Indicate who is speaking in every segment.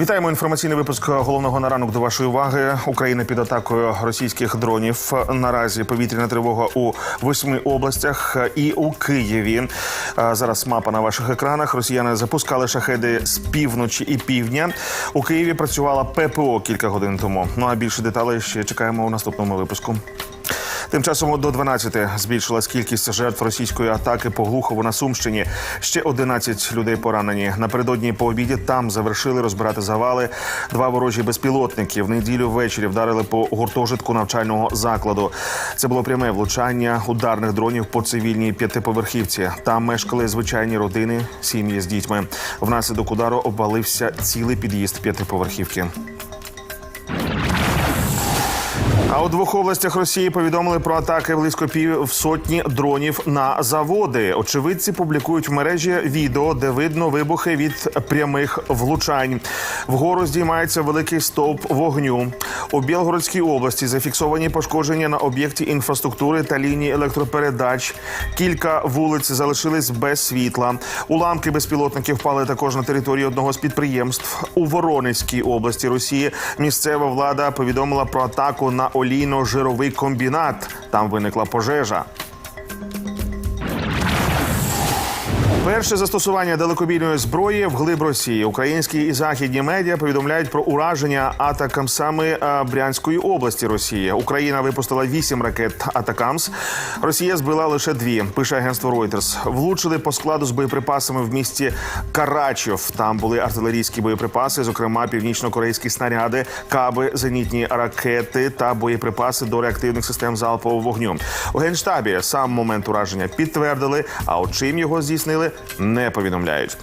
Speaker 1: Вітаємо інформаційний випуск головного на ранок до вашої уваги. Україна під атакою російських дронів. Наразі повітряна тривога у восьми областях і у Києві. Зараз мапа на ваших екранах. Росіяни запускали шахеди з півночі і півдня. У Києві працювала ППО кілька годин тому. Ну а більше деталей ще чекаємо у наступному випуску. Тим часом до 12 збільшилась кількість жертв російської атаки по Глухову на Сумщині. Ще 11 людей поранені. Напередодні по обіді там завершили розбирати завали. Два ворожі безпілотники в неділю ввечері вдарили по гуртожитку навчального закладу. Це було пряме влучання ударних дронів по цивільній п'ятиповерхівці. Там мешкали звичайні родини, сім'ї з дітьми. Внаслідок удару обвалився цілий під'їзд п'ятиповерхівки. У двох областях Росії повідомили про атаки близько пів сотні дронів на заводи. Очевидці публікують в мережі відео, де видно вибухи від прямих влучань. Вгору здіймається великий стовп вогню. У Білгородській області зафіксовані пошкодження на об'єкті інфраструктури та лінії електропередач. Кілька вулиць залишились без світла. Уламки безпілотників впали також на території одного з підприємств. У Воронезькій області Росії місцева влада повідомила про атаку на олійно-жировий комбінат. Там виникла пожежа. Перше застосування далекобійної зброї в глиб Росії. Українські і західні медіа повідомляють про ураження атакам саме е, Брянської області Росії. Україна випустила вісім ракет Атакамс. Росія збила лише дві. Пише агентство Reuters. Влучили по складу з боєприпасами в місті Карачов. Там були артилерійські боєприпаси, зокрема північно-корейські снаряди, каби, зенітні ракети та боєприпаси до реактивних систем залпового вогню. У генштабі сам момент ураження підтвердили. А от чим його здійснили, не повідомляють.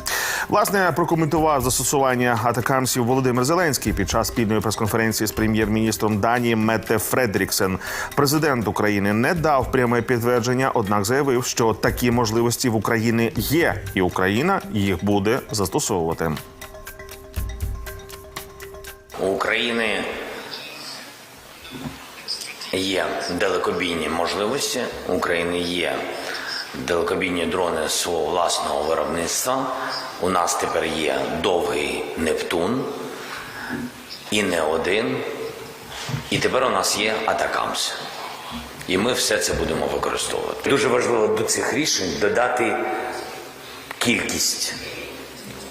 Speaker 1: Власне прокоментував застосування атакамсів Володимир Зеленський під час спільної прес-конференції з прем'єр-міністром Данії Мете Фредріксен. Президент України не дав пряме підтвердження, однак заявив, що такі можливості в Україні є, і Україна їх буде застосовувати.
Speaker 2: У України є далекобійні можливості. У України є далекобійні дрони свого власного виробництва. У нас тепер є довгий Нептун і не один. І тепер у нас є Атакамс. І ми все це будемо використовувати. Дуже важливо до цих рішень додати кількість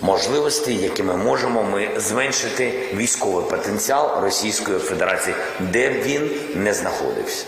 Speaker 2: можливостей, які ми можемо ми зменшити військовий потенціал Російської Федерації, де б він не знаходився.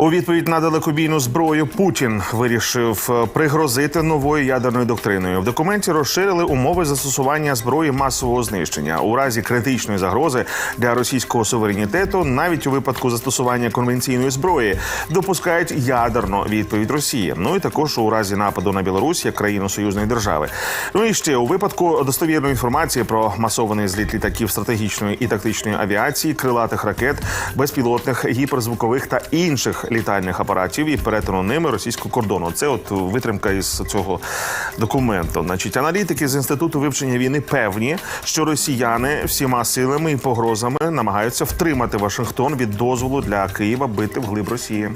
Speaker 1: У відповідь на далекобійну зброю Путін вирішив е, пригрозити новою ядерною доктриною. В документі розширили умови застосування зброї масового знищення у разі критичної загрози для російського суверенітету, навіть у випадку застосування конвенційної зброї, допускають ядерну відповідь Росії. Ну і також у разі нападу на Білорусь як країну союзної держави. Ну і ще у випадку достовірної інформації про масований зліт літаків стратегічної і тактичної авіації, крилатих ракет, безпілотних, гіперзвукових та інших літальних апаратів і перетину ними російського кордону. Це от витримка із цього документу. Значить, аналітики з інституту вивчення війни певні, що росіяни всіма силами і погрозами намагаються втримати Вашингтон від дозволу для Києва бити вглиб Росії.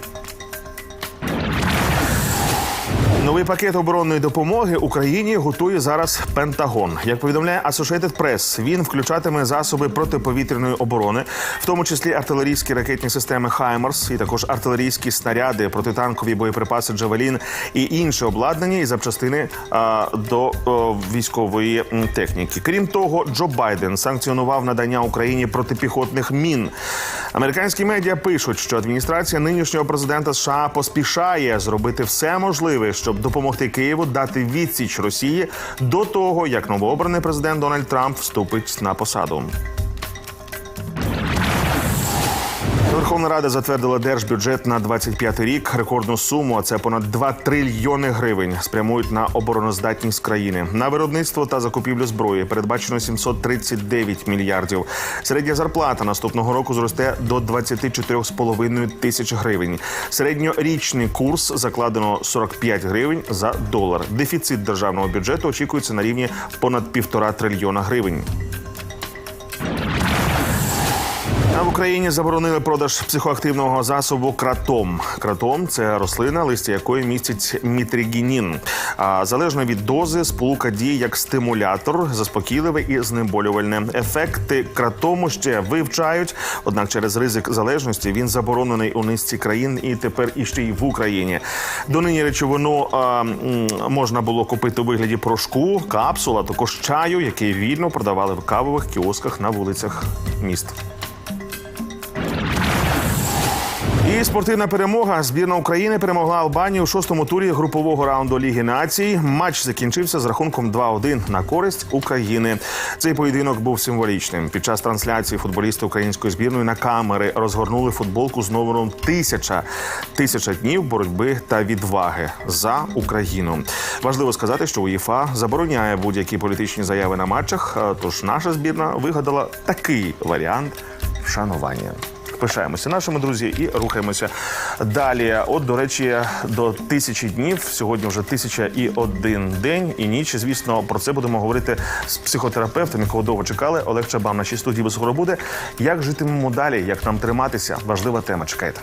Speaker 1: Новий пакет оборонної допомоги Україні готує зараз Пентагон. Як повідомляє Associated Press, він включатиме засоби протиповітряної оборони, в тому числі артилерійські ракетні системи Хаймарс, і також артилерійські снаряди, протитанкові боєприпаси Джавелін і інше обладнання і запчастини а, до о, військової техніки. Крім того, Джо Байден санкціонував надання Україні протипіхотних мін. Американські медіа пишуть, що адміністрація нинішнього президента США поспішає зробити все можливе, щоб допомогти Києву дати відсіч Росії до того, як новообраний президент Дональд Трамп вступить на посаду. Верховна Рада затвердила держбюджет на 25 рік. Рекордну суму, а це понад 2 трильйони гривень, спрямують на обороноздатність країни. На виробництво та закупівлю зброї передбачено 739 мільярдів. Середня зарплата наступного року зросте до 24,5 тисяч гривень. Середньорічний курс закладено 45 гривень за долар. Дефіцит державного бюджету очікується на рівні понад півтора трильйона гривень. А в Україні заборонили продаж психоактивного засобу кратом. Кратом це рослина, листя якої містять мітригінін. А залежно від дози, сполука діє як стимулятор, заспокійливе і знеболювальне. Ефекти кратому ще вивчають. Однак через ризик залежності він заборонений у низці країн і тепер іще й в Україні. Донині речовину а, можна було купити у вигляді порошку, капсул, а також чаю, який вільно продавали в кавових кіосках на вулицях міст. І спортивна перемога. Збірна України перемогла Албанію у шостому турі групового раунду Ліги націй. Матч закінчився з рахунком 2-1 на користь України. Цей поєдинок був символічним. Під час трансляції футболісти української збірної на камери розгорнули футболку з номером тисяча тисяча днів боротьби та відваги за Україну. Важливо сказати, що УЄФА забороняє будь-які політичні заяви на матчах. Тож наша збірна вигадала такий варіант вшанування. Пишаємося нашими друзі і рухаємося далі. От, до речі, до тисячі днів. Сьогодні вже тисяча і один день і ніч. Звісно, про це будемо говорити з психотерапевтом, якого довго чекали. Олег Чабан нашій студії без буде. Як житимемо далі? Як нам триматися? Важлива тема. Чекайте.